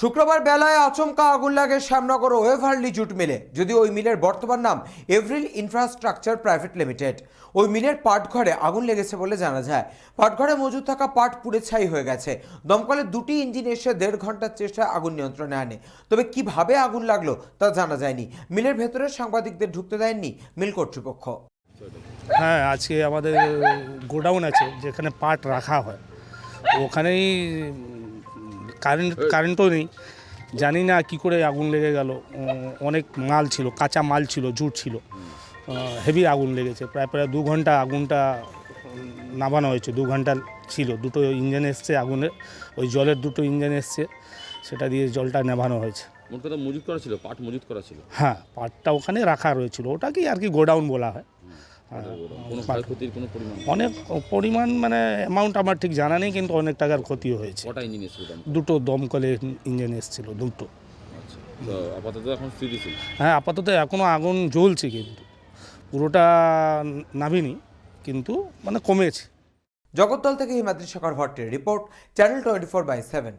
শুক্রবার বেলায় আচমকা আগুন লাগে শ্যামনগর ওয়েভারলি জুট মিলে যদি ওই মিলের বর্তমান নাম এভরিল ইনফ্রাস্ট্রাকচার প্রাইভেট লিমিটেড। ওই মিলের পাটঘরে আগুন লেগেছে বলে জানা যায়। পাটঘরে মজুদ থাকা পাট পুড়ে ছাই হয়ে গেছে। দমকলের দুটি ইঞ্জিন এসে দেড় ঘণ্টার চেষ্টায় আগুন নিয়ন্ত্রণে আনে। তবে কীভাবে আগুন লাগল তা জানা যায়নি। মিলের ভেতরে সাংবাদিকদের ঢুকতে দেয়নি মিল কর্তৃপক্ষ। হ্যাঁ আজকে আমাদের গোডাউন আছে, যেখানে পাট রাখা হয়। ওখানেই কারেন্ট কারেন্টও নেই। জানি না কি করে আগুন লেগে গেল। অনেক মাল ছিল কাঁচা মাল ছিল জুট ছিল। হেভি আগুন লেগেছে। প্রায় প্রায় দু ঘণ্টা আগুনটা নামানো হয়েছে দু ঘণ্টা ছিল। দুটো ইঞ্জিন এসছে আগুনের ওই জলের দুটো ইঞ্জিন এসছে সেটা দিয়ে জলটা নেভানো হয়েছে। মোট কথা মজুত করা ছিল পাট মজুত করা ছিল। হ্যাঁ পাটটা ওখানে রাখা রয়েছিল। ওটাকেই আর কি গোডাউন বলা হয়। অনেক পরিমাণ মানে অ্যামাউন্ট আমার ঠিক জানা নেই কিন্তু অনেক টাকার ক্ষতি হয়েছে। দুটো দমকলে ইঞ্জিন এসেছিল দুটো। আচ্ছা তো আপাতত এখন হ্যাঁ আপাতত এখনও আগুন জ্বলছে কিন্তু। পুরোটা নামিনি কিন্তু মানে কমেছে। জগদ্দল থেকে Himadri Shekhar ভট্টের report channel twenty four by seven